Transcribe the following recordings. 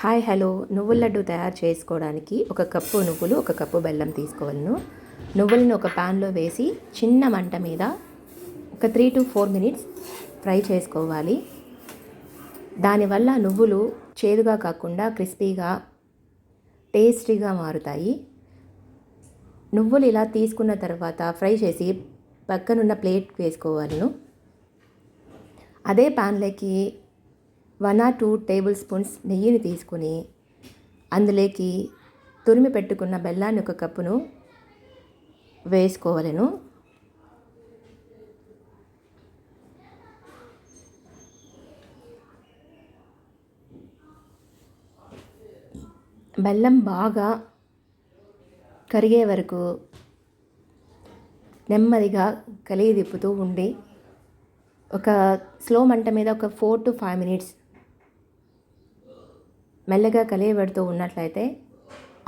Hi hello. నువ్వుల లడ్డు తయారు చేసుకోవడానికి ఒక కప్పు నువ్వులు ఒక కప్పు బెల్లం తీసుకోవాలను. నువ్వులను ఒక ప్యాన్లో వేసి చిన్న మంట మీద ఒక three to four minutes fry చేసుకోవాలి. దానివల్ల నువ్వులు చేదుగా కాకుండా క్రిస్పీగా టేస్టీగా మారుతాయి. నువ్వులు ఇలా తీసుకున్న తర్వాత ఫ్రై చేసి పక్కనున్న ప్లేట్ వేసుకోవాలను. అదే ప్యాన్లోకి one or two table spoons నెయ్యిని తీసుకుని అందులోకి తురిమి పెట్టుకున్న బెల్లాన్ని ఒక కప్పును వేసుకోవలను. బెల్లం బాగా కరిగే వరకు నెమ్మదిగా కలిగి తిప్పుతూ ఉండి ఒక స్లో మంట మీద ఒక ఫోర్ టు ఫైవ్ మినిట్స్ మెల్లగా కలియబెడుతూ ఉన్నట్లయితే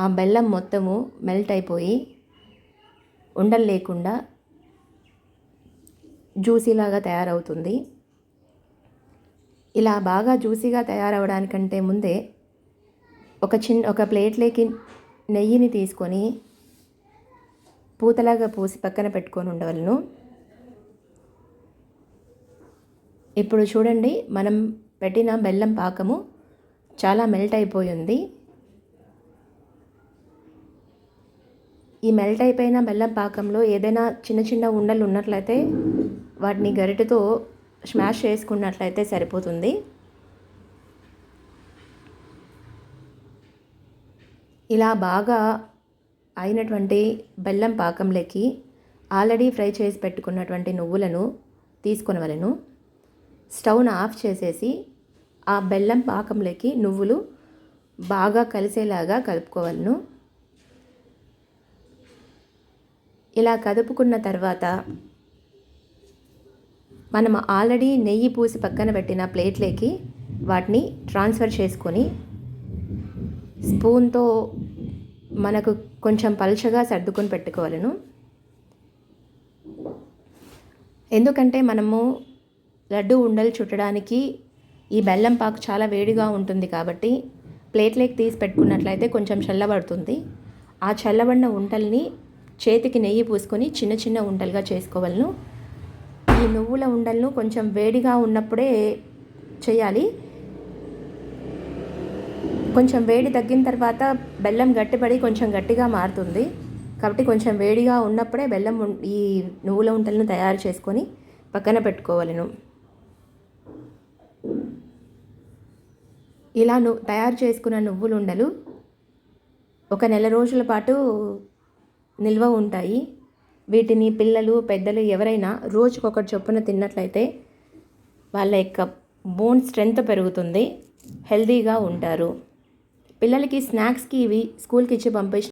ఆ బెల్లం మొత్తము మెల్ట్ అయిపోయి ఉండలు లేకుండా జ్యూసీలాగా తయారవుతుంది. ఇలా బాగా జ్యూసీగా తయారవడానికంటే ముందే ఒక చిన్న ఒక ప్లేట్లోకి నెయ్యిని తీసుకొని పూతలాగా పూసి పక్కన పెట్టుకొని ఉండవలను. ఇప్పుడు చూడండి మనం పెట్టిన బెల్లం పాకము చాలా మెల్ట్ అయిపోయింది. ఈ మెల్ట్ అయిపోయిన బెల్లం పాకంలో ఏదైనా చిన్న చిన్న ఉండలు ఉన్నట్లయితే వాటిని గరిటెతో స్మాష్ చేసుకున్నట్లయితే సరిపోతుంది. ఇలా బాగా అయినటువంటి బెల్లం పాకంలోకి ఆల్రెడీ ఫ్రై చేసి పెట్టుకున్నటువంటి నువ్వులను తీసుకొనవలను. స్టవ్ను ఆఫ్ చేసేసి ఆ బెల్లం పాకంలోకి నువ్వులు బాగా కలిసేలాగా కలుపుకోవాలను. ఇలా కదుపుకున్న తర్వాత మనం ఆల్రెడీ నెయ్యి పూసి పక్కన పెట్టిన ప్లేట్లోకి వాటిని ట్రాన్స్ఫర్ చేసుకొని స్పూన్తో మనకు కొంచెం పలుచగా సర్దుకొని పెట్టుకోవాలను. ఎందుకంటే మనము లడ్డు ఉండలు చుట్టడానికి ఈ బెల్లం పాకు చాలా వేడిగా ఉంటుంది కాబట్టి ప్లేట్లోకి తీసి పెట్టుకున్నట్లయితే కొంచెం చల్లబడుతుంది. ఆ చల్లబడిన ఉంటల్ని చేతికి నెయ్యి పూసుకొని చిన్న చిన్న ఉండలుగా చేసుకోవాలను. ఈ నువ్వుల ఉండలను కొంచెం వేడిగా ఉన్నప్పుడే చేయాలి. కొంచెం వేడి తగ్గిన తర్వాత బెల్లం గట్టిపడి కొంచెం గట్టిగా మారుతుంది. కాబట్టి కొంచెం వేడిగా ఉన్నప్పుడే బెల్లం ఈ నువ్వుల ఉంటలను తయారు చేసుకొని పక్కన పెట్టుకోవాలను. ఇలా నువ్వు తయారు చేసుకున్న నువ్వులు ఉండలు ఒక నెల రోజుల పాటు నిల్వ ఉంటాయి. వీటిని పిల్లలు పెద్దలు ఎవరైనా రోజుకొకటి చొప్పున తిన్నట్లయితే వాళ్ళ యొక్క బోన్ స్ట్రెంగ్త్ పెరుగుతుంది. హెల్తీగా ఉంటారు. పిల్లలకి స్నాక్స్కి ఇవి స్కూల్కి ఇచ్చి పంపించి